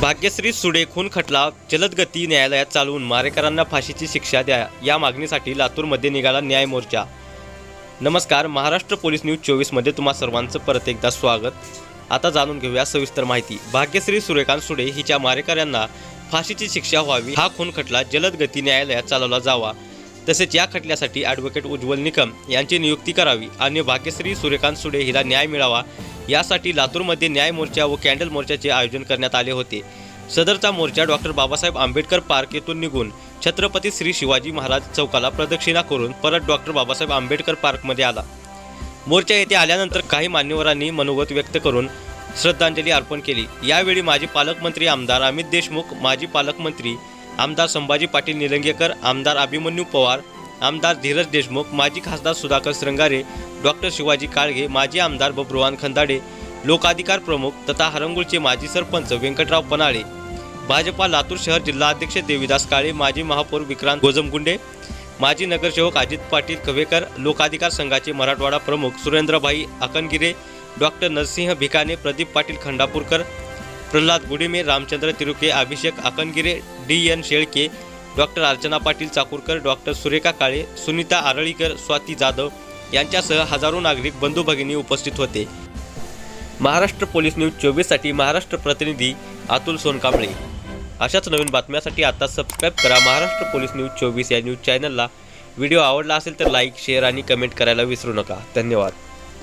भाग्यश्री सुडे खून खटला जलदगती न्यायालयात चालवून मारेकरांना फाशीची शिक्षा द्या या मागणीसाठी लातूरमध्ये निघाला न्याय मोर्चा. नमस्कार महाराष्ट्र पोलीस न्यूज चोवीसमध्ये तुम्हा सर्वांचं परत एकदा स्वागत. आता जाणून घेऊया सविस्तर माहिती. भाग्यश्री सूर्यकांत सुडे हिच्या मारेकऱ्यांना फाशीची शिक्षा व्हावी हा खून खटला जलदगती न्यायालयात चालवला जावा. तसेच या खटल्यासाठी ॲडव्होकेट उज्ज्वल निकम यांची नियुक्ती करावी. आणि भाग्यश्री सूर्यकांत सुडे हिला न्याय मिळावा यासाठी लातूरमध्ये न्याय मोर्चा व कॅन्डल मोर्चाचे आयोजन करण्यात आले होते. सदरचा मोर्चा डॉक्टर बाबासाहेब आंबेडकर पार्क येथून निघून छत्रपती श्री शिवाजी महाराज चौकाला प्रदक्षिणा करून परत डॉक्टर बाबासाहेब आंबेडकर पार्कमध्ये आला. मोर्चा येथे आल्यानंतर काही मान्यवरांनी मनोगत व्यक्त करून श्रद्धांजली अर्पण केली. यावेळी माजी पालकमंत्री आमदार अमित देशमुख माजी पालकमंत्री आमदार संभाजी पाटील निलंगेकर आमदार अभिमन्यू पवार आमदार धीरज देशमुख माजी खासदार सुधाकर श्रंगारे डॉक्टर शिवाजी काळगे माजी आमदार बब्रुवान खंदाडे लोकाधिकार प्रमुख तथा हरंगुळचे माजी सरपंच व्यंकटराव पनाळे भाजपा लातूर शहर जिल्हा अध्यक्ष देविदास काळे माजी महापौर विक्रांत गोजमगुंडे माजी नगरसेवक अजित पाटील कवेकर लोकाधिकार संघाचे मराठवाडा प्रमुख Surendrabhai Akangire doctor Narsinh Bhikane Pradeep Patil Khandapurkar Pralhad Gudime Ramchandra Tiruke Abhishek Akangire D N Shelke doctor Archana Patil Chakurkar doctor Surekha Kale Sunita Aralikar Swati Jadhav यांच्यासह हजारो नागरिक बंधू भगिनी उपस्थित होते. महाराष्ट्र पोलीस न्यूज चोवीससाठी महाराष्ट्र प्रतिनिधी अतुल सोनकांबळे. अशाच नवीन बातम्यासाठी आता सबस्क्राईब करा महाराष्ट्र पोलीस न्यूज चोवीस या न्यूज चॅनलला. व्हिडिओ आवडला असेल तर लाईक शेअर आणि कमेंट करायला विसरू नका. धन्यवाद.